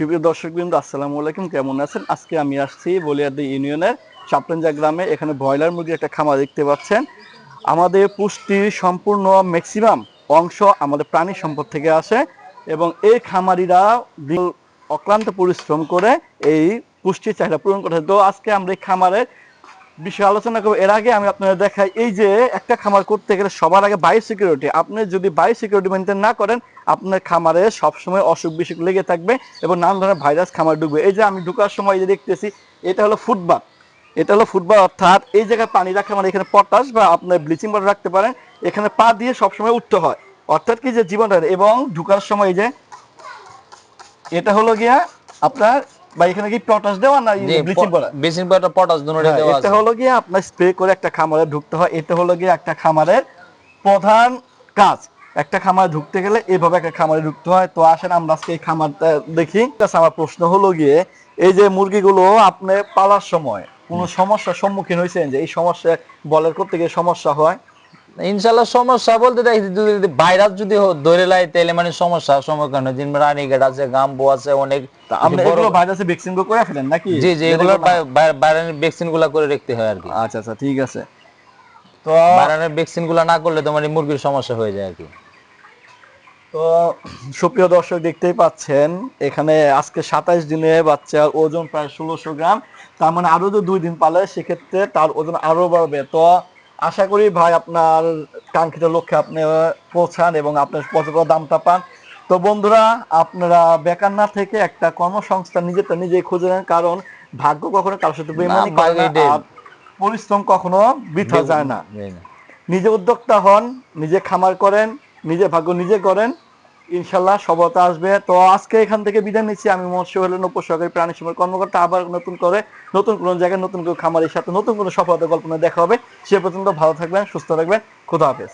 সুপ্রিয় দর্শকবৃন্দ, আসসালামু আলাইকুম। কেমন আছেন? আজকে আমি আসছি বলিয়াদি ইউনিয়নের চাপলেঞ্জা গ্রামে। এখানে ব্রয়লার মুরগির একটা খামার দেখতে পাচ্ছেন। আমাদের পুষ্টির সম্পূর্ণ ম্যাক্সিমাম অংশ আমাদের প্রাণী সম্পদ থেকে আসে এবং এই খামারিরা অক্লান্ত পরিশ্রম করে এই পুষ্টির চাহিদা পূরণ করে। তো আজকে আমরা এই খামারের বিষয়ে আলোচনা করব, এর আগে আমি আপনাদের দেখাই, এই যে একটা খামার করতে গেলে সবার আগে বায়ো সিকিউরিটি আপনি যদি বায়ো সিকিউরিটি মেনটেন না করেন, আপনার খামারে সবসময় অসুখ বিসুখ লেগে থাকবে এবং নানান ধরনের ভাইরাস খামার ঢুকবে। এই যে আমি ঢুকার সময় যে দেখতেছি, এটা হলো ফুটবাথ এটা হলো ফুটবল অর্থাৎ এই জায়গায় পানি রাখা মানে এখানে পটাশ বা আপনার ব্লিচিং পাউডার রাখতে পারেন, এখানে পা দিয়ে সবসময় উঠতে হয়। অর্থাৎ কি যে জীবনটা, এবং ঢুকার সময় এই যে, এটা হলো গিয়া আপনার বা এখানে কি পটাশ দেওয়া না bleaching powder basin powder potash দুটোই হ্যাঁ, দেওয়া এটা হলো গিয়ে আপনার স্প্রে করে একটা খামারে ঢুকতে হয়। এটা হলো গিয়ে একটা খামারের প্রধান কাজ। একটা খামারে ঢুকতে গেলে এভাবে একটা খামারে ঢুকতে হয়। তো আসেন আমরা আজকে এই খামারটা দেখি। আমার প্রশ্ন হলো গিয়ে এই যে মুরগিগুলো আপনি পালার সময় কোনো সমস্যার সম্মুখীন হয়েছেন যে এই সমস্যা বলের করতে গিয়ে সমস্যা হয়? ইনশাআল্লাহ সমস্যা বলতে দেখি যদি ভাইরাস যদি ধরে লাই তাহলে মানে সমস্যা সম্মুখীন হয় যেমন রানীগেট আছে গাম্বো আছে অনেক এগুলো ভাইরাসে ভ্যাকসিন করে ফেলেন নাকি? জি জি এগুলো ভ্যাকসিনগুলা করে রাখতে হয় আর কি। আচ্ছা আচ্ছা ঠিক আছে। তো ভ্যাকসিনগুলা না করলে তোমার এই মুরগির সমস্যা হয়ে যায় আর কি। তো সুপ্রিয় দর্শক দেখতেই পাচ্ছেন এখানে আজকে সাতাইশ দিনে বাচ্চার ওজন প্রায় ষোলোশো গ্রাম তার মানে আরও যদি দুই দিন পালে সেক্ষেত্রে তার ওজন আরও বাড়বে। তো আশা করি ভাই আপনার কাঙ্ক্ষিত লক্ষ্যে আপনি পৌঁছান এবং আপনার পর্যাপ্ত দামটা পান। তো বন্ধুরা আপনারা বেকার না থেকে একটা কর্মসংস্থান তো নিজেই খুঁজে নেন কারণ ভাগ্য কখনো কারোর সাথে বেমানি করে না, পরিশ্রম কখনো বৃথা যায় না। নিজে উদ্যোক্তা হন নিজে খামার করেন নিজে ভাগ্য নিজে করেন ইনশাল্লাহ সফলতা আসবে। তো আজকে এখান থেকে বিদায় নিচ্ছি। আমি মৎস্য হলেন উপসহকারী প্রাণী সম্পদ কর্মকর্তা। আবার নতুন করে নতুন কোনো জায়গায় নতুন কোনো খামারের সাথে নতুন কোনো সফলতা গল্প দেখা হবে। সে পর্যন্ত ভালো থাকবেন, সুস্থ থাকবেন। খুদা হাফেজ।